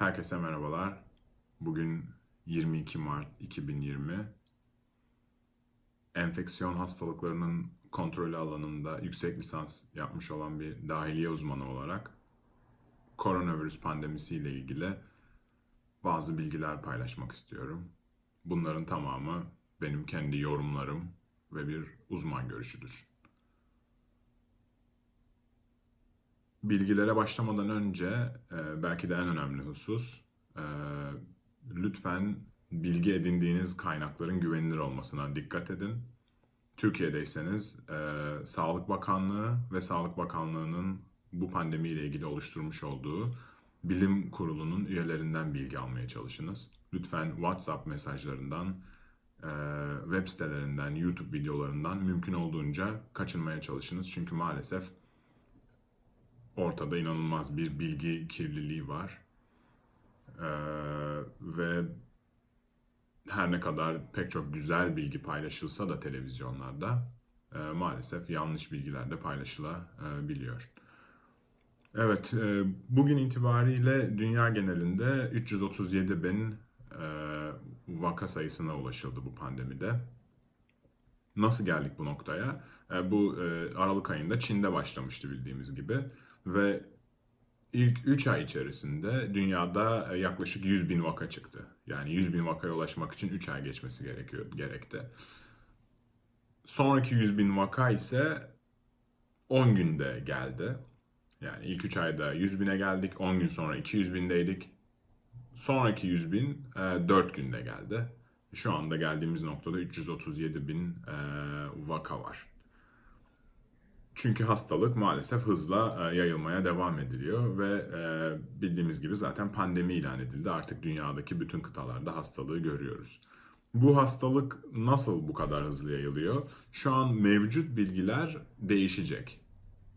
Herkese merhabalar. Bugün 22 Mart 2020. Enfeksiyon hastalıklarının kontrolü alanında yüksek lisans yapmış olan bir dahiliye uzmanı olarak koronavirüs pandemisiyle ilgili bazı bilgiler paylaşmak istiyorum. Bunların tamamı benim kendi yorumlarım ve bir uzman görüşüdür. Bilgilere başlamadan önce e, belki de en önemli husus e, lütfen bilgi edindiğiniz kaynakların güvenilir olmasına dikkat edin. Türkiye'deyseniz e, Sağlık Bakanlığı ve Sağlık Bakanlığı'nın bu pandemiyle ilgili oluşturmuş olduğu bilim kurulunun üyelerinden bilgi almaya çalışınız. Lütfen WhatsApp mesajlarından, web sitelerinden, YouTube videolarından mümkün olduğunca kaçınmaya çalışınız. Çünkü maalesef ortada inanılmaz bir bilgi kirliliği var. Ee, ve her ne kadar pek çok güzel bilgi paylaşılsa da televizyonlarda e, maalesef yanlış bilgiler de paylaşılabiliyor. Evet, e, bugün itibariyle dünya genelinde 337 bin e, vaka sayısına ulaşıldı bu pandemide. Nasıl geldik bu noktaya? E, bu e, Aralık ayında Çin'de başlamıştı bildiğimiz gibi ve ilk 3 ay içerisinde dünyada e, yaklaşık 100 bin vaka çıktı. Yani 100 bin vakaya ulaşmak için 3 ay geçmesi gerekiyor, gerekti. Sonraki 100 bin vaka ise 10 günde geldi. Yani ilk 3 ayda 100 bine geldik, 10 gün sonra 200 bindeydik. Sonraki 100 bin 4 günde geldi. Şu anda geldiğimiz noktada 337 bin e, vaka var. Çünkü hastalık maalesef hızla e, yayılmaya devam ediliyor ve e, bildiğimiz gibi zaten pandemi ilan edildi. Artık dünyadaki bütün kıtalarda hastalığı görüyoruz. Bu hastalık nasıl bu kadar hızlı yayılıyor? Şu an mevcut bilgiler değişecek.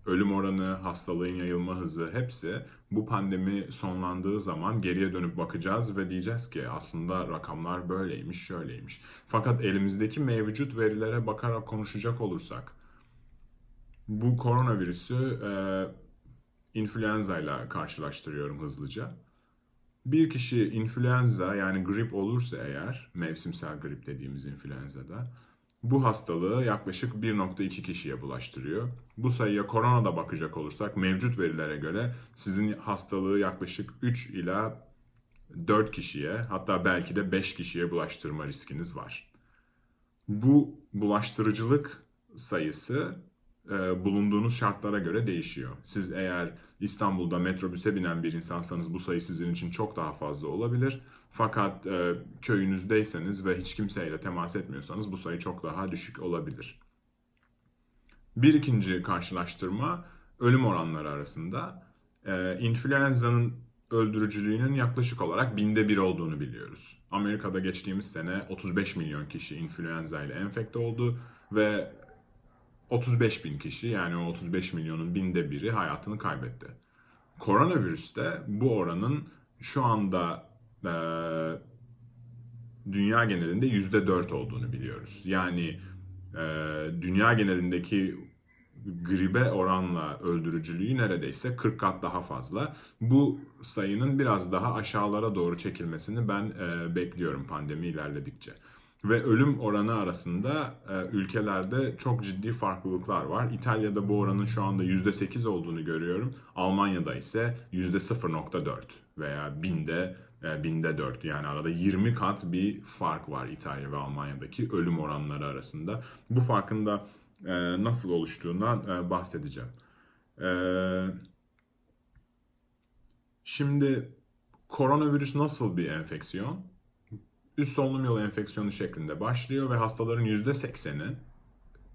Ölüm oranı, hastalığın yayılma hızı hepsi bu pandemi sonlandığı zaman geriye dönüp bakacağız ve diyeceğiz ki aslında rakamlar böyleymiş, şöyleymiş. Fakat elimizdeki mevcut verilere bakarak konuşacak olursak bu koronavirüsü e, influenza ile karşılaştırıyorum hızlıca. Bir kişi influenza yani grip olursa eğer, mevsimsel grip dediğimiz influenza'da, bu hastalığı yaklaşık 1.2 kişiye bulaştırıyor. Bu sayıya korona da bakacak olursak mevcut verilere göre sizin hastalığı yaklaşık 3 ila 4 kişiye hatta belki de 5 kişiye bulaştırma riskiniz var. Bu bulaştırıcılık sayısı e, bulunduğunuz şartlara göre değişiyor. Siz eğer İstanbul'da metrobüse binen bir insansanız bu sayı sizin için çok daha fazla olabilir. Fakat e, köyünüzdeyseniz ve hiç kimseyle temas etmiyorsanız bu sayı çok daha düşük olabilir. Bir ikinci karşılaştırma ölüm oranları arasında. E, influenza'nın öldürücülüğünün yaklaşık olarak binde bir olduğunu biliyoruz. Amerika'da geçtiğimiz sene 35 milyon kişi influenza ile enfekte oldu ve 35 bin kişi yani o 35 milyonun binde biri hayatını kaybetti. Koronavirüste bu oranın şu anda e, dünya genelinde %4 olduğunu biliyoruz. Yani e, dünya genelindeki gribe oranla öldürücülüğü neredeyse 40 kat daha fazla. Bu sayının biraz daha aşağılara doğru çekilmesini ben e, bekliyorum pandemi ilerledikçe ve ölüm oranı arasında e, ülkelerde çok ciddi farklılıklar var. İtalya'da bu oranın şu anda %8 olduğunu görüyorum. Almanya'da ise %0.4 veya binde e, binde 4 yani arada 20 kat bir fark var İtalya ve Almanya'daki ölüm oranları arasında. Bu farkın da e, nasıl oluştuğundan e, bahsedeceğim. E, şimdi koronavirüs nasıl bir enfeksiyon? Üst solunum yolu enfeksiyonu şeklinde başlıyor ve hastaların %80'i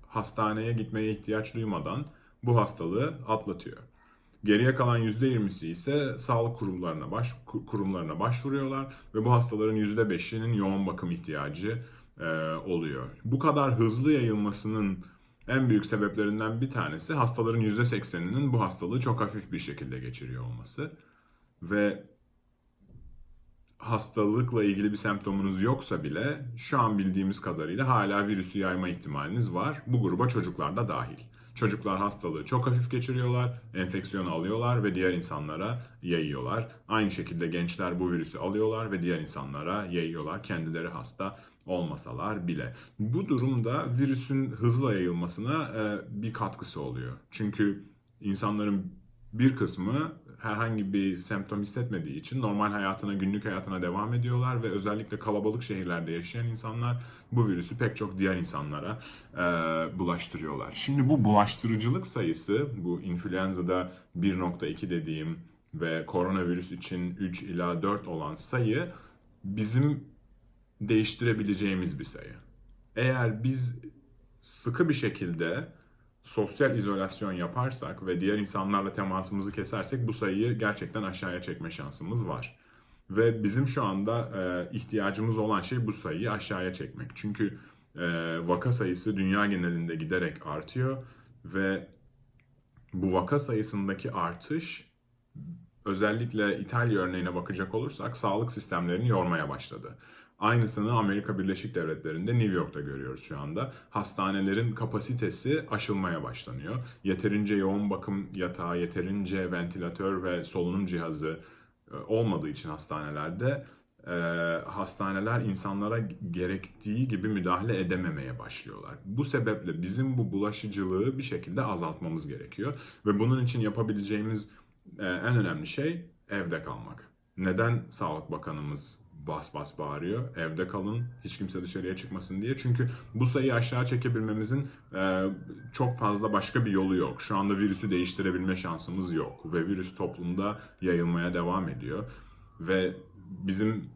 hastaneye gitmeye ihtiyaç duymadan bu hastalığı atlatıyor. Geriye kalan %20'si ise sağlık kurumlarına baş kurumlarına başvuruyorlar ve bu hastaların %5'inin yoğun bakım ihtiyacı e, oluyor. Bu kadar hızlı yayılmasının en büyük sebeplerinden bir tanesi hastaların %80'inin bu hastalığı çok hafif bir şekilde geçiriyor olması ve hastalıkla ilgili bir semptomunuz yoksa bile şu an bildiğimiz kadarıyla hala virüsü yayma ihtimaliniz var. Bu gruba çocuklar da dahil. Çocuklar hastalığı çok hafif geçiriyorlar, enfeksiyonu alıyorlar ve diğer insanlara yayıyorlar. Aynı şekilde gençler bu virüsü alıyorlar ve diğer insanlara yayıyorlar kendileri hasta olmasalar bile. Bu durumda virüsün hızla yayılmasına e, bir katkısı oluyor. Çünkü insanların bir kısmı herhangi bir semptom hissetmediği için normal hayatına, günlük hayatına devam ediyorlar ve özellikle kalabalık şehirlerde yaşayan insanlar bu virüsü pek çok diğer insanlara e, bulaştırıyorlar. Şimdi bu bulaştırıcılık sayısı, bu influenza'da 1.2 dediğim ve koronavirüs için 3 ila 4 olan sayı bizim değiştirebileceğimiz bir sayı. Eğer biz sıkı bir şekilde sosyal izolasyon yaparsak ve diğer insanlarla temasımızı kesersek bu sayıyı gerçekten aşağıya çekme şansımız var. Ve bizim şu anda e, ihtiyacımız olan şey bu sayıyı aşağıya çekmek. Çünkü e, vaka sayısı dünya genelinde giderek artıyor ve bu vaka sayısındaki artış özellikle İtalya örneğine bakacak olursak sağlık sistemlerini yormaya başladı. Aynısını Amerika Birleşik Devletleri'nde New York'ta görüyoruz şu anda. Hastanelerin kapasitesi aşılmaya başlanıyor. Yeterince yoğun bakım yatağı, yeterince ventilatör ve solunum cihazı e, olmadığı için hastanelerde e, hastaneler insanlara gerektiği gibi müdahale edememeye başlıyorlar. Bu sebeple bizim bu bulaşıcılığı bir şekilde azaltmamız gerekiyor. Ve bunun için yapabileceğimiz e, en önemli şey evde kalmak. Neden Sağlık Bakanımız bas bas bağırıyor. Evde kalın, hiç kimse dışarıya çıkmasın diye. Çünkü bu sayıyı aşağı çekebilmemizin e, çok fazla başka bir yolu yok. Şu anda virüsü değiştirebilme şansımız yok. Ve virüs toplumda yayılmaya devam ediyor. Ve bizim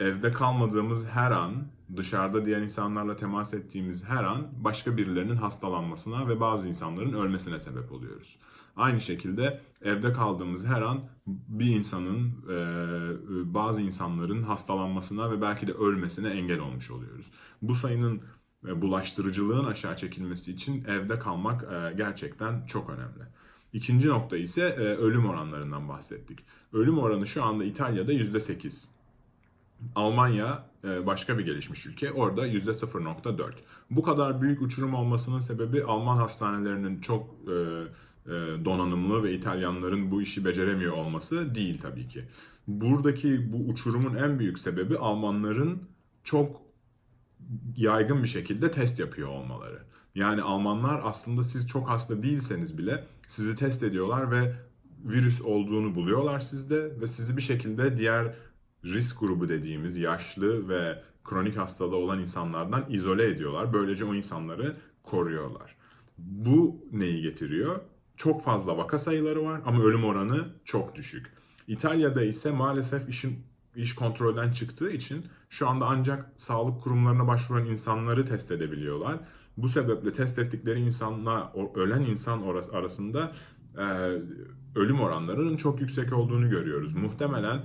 evde kalmadığımız her an, dışarıda diğer insanlarla temas ettiğimiz her an başka birilerinin hastalanmasına ve bazı insanların ölmesine sebep oluyoruz. Aynı şekilde evde kaldığımız her an bir insanın, e, bazı insanların hastalanmasına ve belki de ölmesine engel olmuş oluyoruz. Bu sayının e, bulaştırıcılığın aşağı çekilmesi için evde kalmak e, gerçekten çok önemli. İkinci nokta ise ölüm oranlarından bahsettik. Ölüm oranı şu anda İtalya'da %8. Almanya başka bir gelişmiş ülke. Orada %0.4. Bu kadar büyük uçurum olmasının sebebi Alman hastanelerinin çok donanımlı ve İtalyanların bu işi beceremiyor olması değil tabii ki. Buradaki bu uçurumun en büyük sebebi Almanların çok yaygın bir şekilde test yapıyor olmaları. Yani Almanlar aslında siz çok hasta değilseniz bile sizi test ediyorlar ve virüs olduğunu buluyorlar sizde ve sizi bir şekilde diğer risk grubu dediğimiz yaşlı ve kronik hastalığı olan insanlardan izole ediyorlar. Böylece o insanları koruyorlar. Bu neyi getiriyor? Çok fazla vaka sayıları var ama ölüm oranı çok düşük. İtalya'da ise maalesef işin iş kontrolden çıktığı için şu anda ancak sağlık kurumlarına başvuran insanları test edebiliyorlar. Bu sebeple test ettikleri insanla ölen insan arasında e, ölüm oranlarının çok yüksek olduğunu görüyoruz. Muhtemelen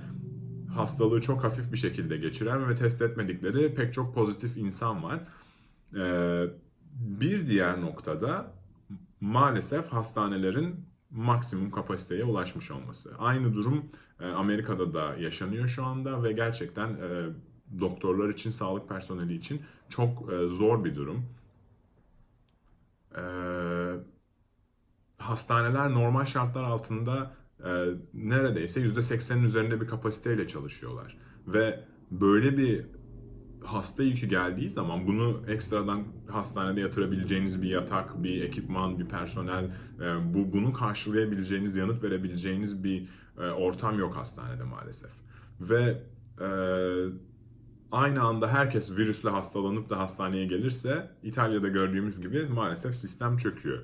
hastalığı çok hafif bir şekilde geçiren ve test etmedikleri pek çok pozitif insan var. Ee, bir diğer noktada maalesef hastanelerin maksimum kapasiteye ulaşmış olması. Aynı durum e, Amerika'da da yaşanıyor şu anda ve gerçekten e, doktorlar için, sağlık personeli için çok e, zor bir durum. Hastaneler normal şartlar altında neredeyse %80'in üzerinde bir kapasiteyle çalışıyorlar. Ve böyle bir hasta yükü geldiği zaman bunu ekstradan hastanede yatırabileceğiniz bir yatak, bir ekipman, bir personel, e, bu bunu karşılayabileceğiniz, yanıt verebileceğiniz bir e, ortam yok hastanede maalesef. Ve e, aynı anda herkes virüsle hastalanıp da hastaneye gelirse İtalya'da gördüğümüz gibi maalesef sistem çöküyor.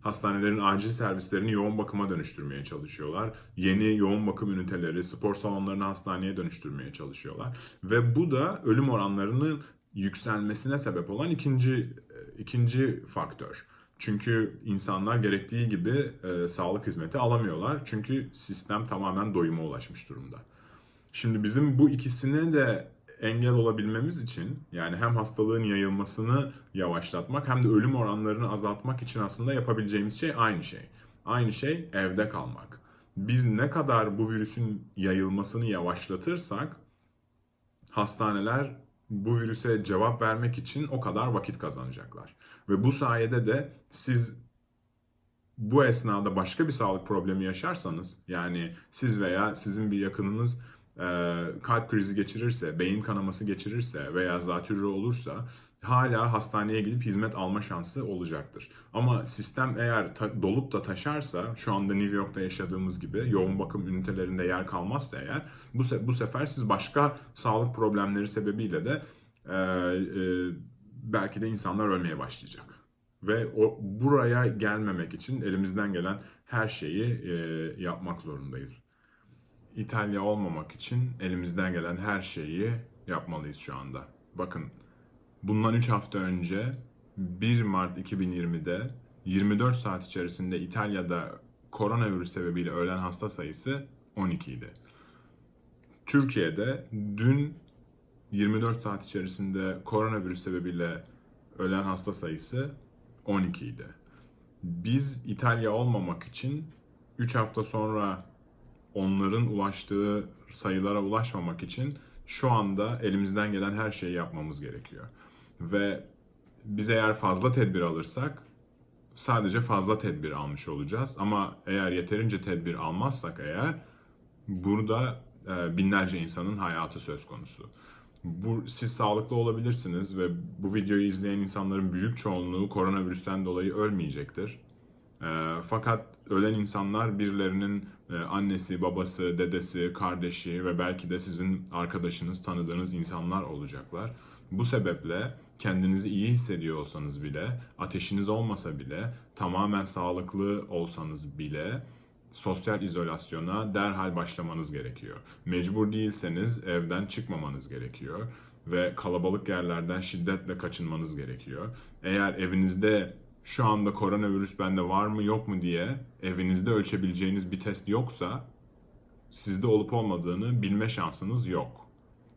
Hastanelerin acil servislerini yoğun bakıma dönüştürmeye çalışıyorlar. Yeni yoğun bakım üniteleri, spor salonlarını hastaneye dönüştürmeye çalışıyorlar. Ve bu da ölüm oranlarının yükselmesine sebep olan ikinci ikinci faktör. Çünkü insanlar gerektiği gibi e, sağlık hizmeti alamıyorlar. Çünkü sistem tamamen doyuma ulaşmış durumda. Şimdi bizim bu ikisini de engel olabilmemiz için yani hem hastalığın yayılmasını yavaşlatmak hem de ölüm oranlarını azaltmak için aslında yapabileceğimiz şey aynı şey. Aynı şey evde kalmak. Biz ne kadar bu virüsün yayılmasını yavaşlatırsak hastaneler bu virüse cevap vermek için o kadar vakit kazanacaklar. Ve bu sayede de siz bu esnada başka bir sağlık problemi yaşarsanız yani siz veya sizin bir yakınınız kalp krizi geçirirse, beyin kanaması geçirirse veya zatürre olursa hala hastaneye gidip hizmet alma şansı olacaktır. Ama sistem eğer ta- dolup da taşarsa şu anda New York'ta yaşadığımız gibi yoğun bakım ünitelerinde yer kalmazsa eğer bu, se- bu sefer siz başka sağlık problemleri sebebiyle de e, e, belki de insanlar ölmeye başlayacak. Ve o buraya gelmemek için elimizden gelen her şeyi e, yapmak zorundayız. İtalya olmamak için elimizden gelen her şeyi yapmalıyız şu anda. Bakın bundan 3 hafta önce 1 Mart 2020'de 24 saat içerisinde İtalya'da koronavirüs sebebiyle ölen hasta sayısı 12 idi. Türkiye'de dün 24 saat içerisinde koronavirüs sebebiyle ölen hasta sayısı 12 idi. Biz İtalya olmamak için 3 hafta sonra onların ulaştığı sayılara ulaşmamak için şu anda elimizden gelen her şeyi yapmamız gerekiyor. Ve biz eğer fazla tedbir alırsak sadece fazla tedbir almış olacağız. Ama eğer yeterince tedbir almazsak eğer burada e, binlerce insanın hayatı söz konusu. Bu, siz sağlıklı olabilirsiniz ve bu videoyu izleyen insanların büyük çoğunluğu koronavirüsten dolayı ölmeyecektir. E, fakat ölen insanlar birilerinin e, annesi, babası, dedesi, kardeşi ve belki de sizin arkadaşınız, tanıdığınız insanlar olacaklar. Bu sebeple kendinizi iyi hissediyor olsanız bile, ateşiniz olmasa bile, tamamen sağlıklı olsanız bile sosyal izolasyona derhal başlamanız gerekiyor. Mecbur değilseniz evden çıkmamanız gerekiyor ve kalabalık yerlerden şiddetle kaçınmanız gerekiyor. Eğer evinizde şu anda koronavirüs bende var mı yok mu diye evinizde ölçebileceğiniz bir test yoksa sizde olup olmadığını bilme şansınız yok.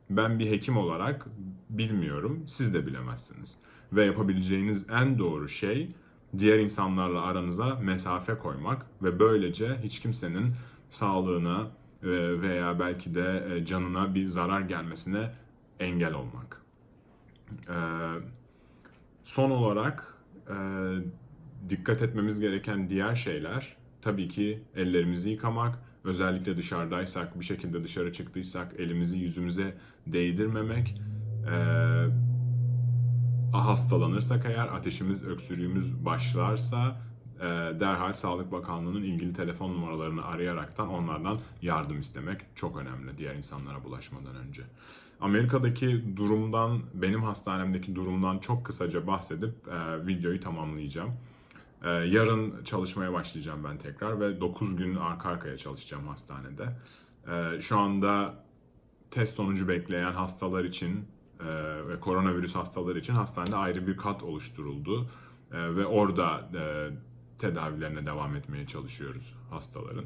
Ben bir hekim olarak bilmiyorum, siz de bilemezsiniz. Ve yapabileceğiniz en doğru şey diğer insanlarla aranıza mesafe koymak ve böylece hiç kimsenin sağlığına e, veya belki de e, canına bir zarar gelmesine engel olmak. Ee, Son olarak e, dikkat etmemiz gereken diğer şeyler tabii ki ellerimizi yıkamak, özellikle dışarıdaysak, bir şekilde dışarı çıktıysak elimizi yüzümüze değdirmemek, e, hastalanırsak eğer ateşimiz, öksürüğümüz başlarsa e, derhal Sağlık Bakanlığı'nın ilgili telefon numaralarını arayaraktan onlardan yardım istemek çok önemli diğer insanlara bulaşmadan önce. Amerika'daki durumdan, benim hastanemdeki durumdan çok kısaca bahsedip e, videoyu tamamlayacağım. E, yarın çalışmaya başlayacağım ben tekrar ve 9 gün arka arkaya çalışacağım hastanede. E, şu anda test sonucu bekleyen hastalar için e, ve koronavirüs hastaları için hastanede ayrı bir kat oluşturuldu. E, ve orada e, tedavilerine devam etmeye çalışıyoruz hastaların.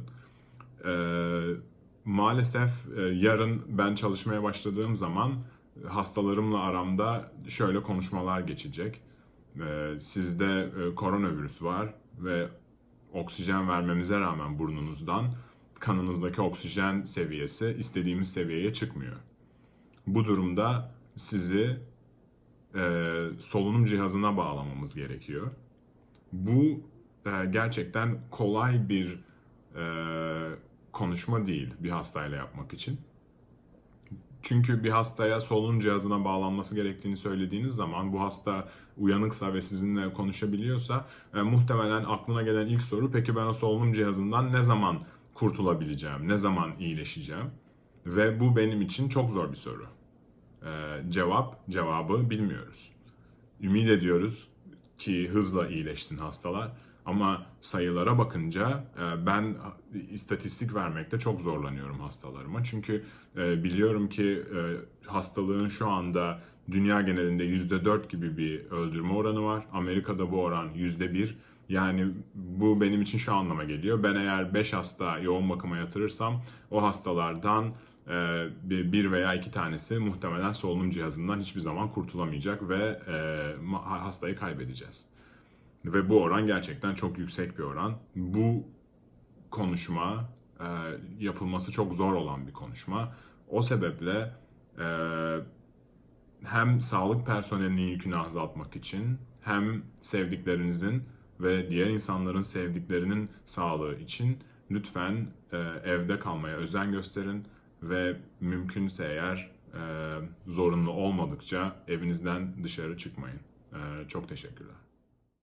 E, maalesef e, yarın ben çalışmaya başladığım zaman hastalarımla aramda şöyle konuşmalar geçecek. E, sizde e, koronavirüs var ve oksijen vermemize rağmen burnunuzdan kanınızdaki oksijen seviyesi istediğimiz seviyeye çıkmıyor. Bu durumda sizi e, solunum cihazına bağlamamız gerekiyor. Bu e, gerçekten kolay bir e, konuşma değil bir hastayla yapmak için. Çünkü bir hastaya solunum cihazına bağlanması gerektiğini söylediğiniz zaman bu hasta uyanıksa ve sizinle konuşabiliyorsa e, muhtemelen aklına gelen ilk soru peki ben o solunum cihazından ne zaman kurtulabileceğim, ne zaman iyileşeceğim? Ve bu benim için çok zor bir soru. E, cevap, cevabı bilmiyoruz. Ümit ediyoruz ki hızla iyileşsin hastalar. Ama sayılara bakınca e, ben istatistik vermekte çok zorlanıyorum hastalarıma. Çünkü e, biliyorum ki e, hastalığın şu anda dünya genelinde %4 gibi bir öldürme oranı var. Amerika'da bu oran %1. Yani bu benim için şu anlama geliyor. Ben eğer 5 hasta yoğun bakıma yatırırsam o hastalardan bir veya iki tanesi muhtemelen solunum cihazından hiçbir zaman kurtulamayacak ve hastayı kaybedeceğiz. Ve bu oran gerçekten çok yüksek bir oran. Bu konuşma e, yapılması çok zor olan bir konuşma. O sebeple e, hem sağlık personelinin yükünü azaltmak için hem sevdiklerinizin ve diğer insanların sevdiklerinin sağlığı için lütfen e, evde kalmaya özen gösterin ve mümkünse eğer e, zorunlu olmadıkça evinizden dışarı çıkmayın. E, çok teşekkürler.